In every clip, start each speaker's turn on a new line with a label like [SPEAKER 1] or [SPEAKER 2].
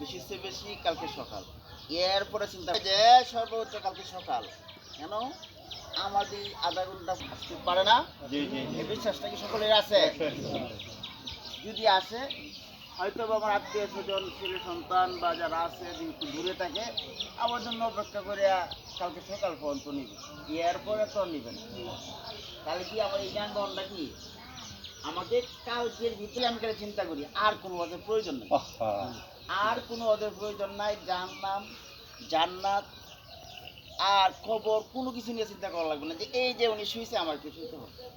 [SPEAKER 1] বেশি বেশি কালকে সকাল। এরপরে চিন্তা যে সর্বোচ্চ কালকে সকাল। কেন? আমাদের আধা ঘণ্টা আসতে পারে না। এই বিশ্বাসটা কি সকলের আছে? যদি আসে হয়তো বা আমার আত্মীয় স্বজন ছেলে সন্তান বা যারা আছে একটু দূরে থাকে আমার জন্য অপেক্ষা করে কালকে সকাল পর্যন্ত নিবে। এরপরে তো নিবে না। তাহলে কি আমার এই যানবাহনটা কি? আমাকে কালকের ভিতরে আমি চিন্তা করি আর কোনো প্রয়োজন নেই। আর কোনো ওদের প্রয়োজন নাই, যার নাম জান্নাত আর খবর, কোনো কিছু নিয়ে চিন্তা করা লাগবে না যে এই যে উনি শুইছে আমার কি শুইতে হবে।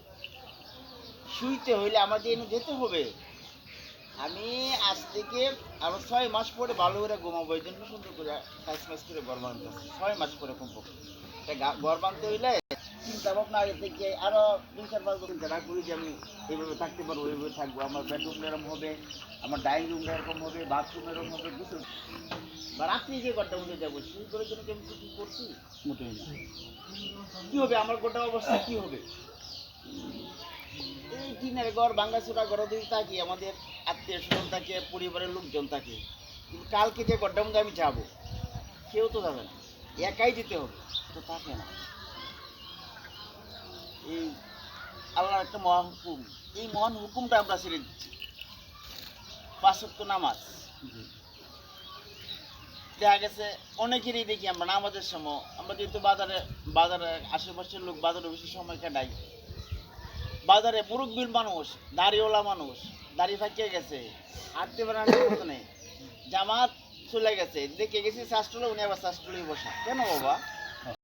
[SPEAKER 1] শুইতে হইলে আমাদের এনে যেতে হবে। আমি আজ থেকে আরও ছয় মাস পরে ভালো করে ঘুমাবো, এই জন্য সুন্দর করে সাইজ মাস করে ঘর বানাতে হবে। ছয় মাস পরে কমপক্ষে তা গা- ঘর বানতে হইলে চিন্তা ভাবনা আগে থেকে আরও দুই চার পাঁচ চিন্তা করি যে আমি এইভাবে থাকতে পারব এইভাবে থাকব। আমার বেডরুম এরকম হবে আমার ডাইনিং রুম এরকম হবে বাথরুম এরকম হবে কিছু বা রাত্রি যে ঘরটার মধ্যে যাব সেই করে জন্য কি আমি কিছু করছি?
[SPEAKER 2] মোটেই না।
[SPEAKER 1] কি হবে? আমার গোটা অবস্থা কি হবে? এই টিনের ঘর ভাঙ্গাচোরা ঘর দিয়ে থাকি আমাদের আত্মীয় স্বজন থাকে পরিবারের লোকজন থাকে। কিন্তু কালকে যে ঘরটার মধ্যে আমি যাব কেউ তো যাবে না। একাই যেতে হবে। তো থাকে না এই আল্লাহর একটা মহান হুকুম। এই মহান হুকুমটা আমরা ছেড়ে দিচ্ছি পাঁচক্য নামাজ। দেখা গেছে, অনেকেরই দেখি আমরা নামাজের সময়, আমরা যেহেতু বাজারে বাজারে, আশেপাশের লোক বাজারে বেশি সময় কাটাই। বাজারে মুরব্বীর মানুষ, দাড়িওয়ালা মানুষ, দাড়ি ফাঁকিয়ে গেছে, হাঁটতে পারে না নেই। জামাত চলে গেছে, দেখে গেছি শাস্ত্রলে উনি আবার শাস্ত্রলেই বসা। কেন বাবা?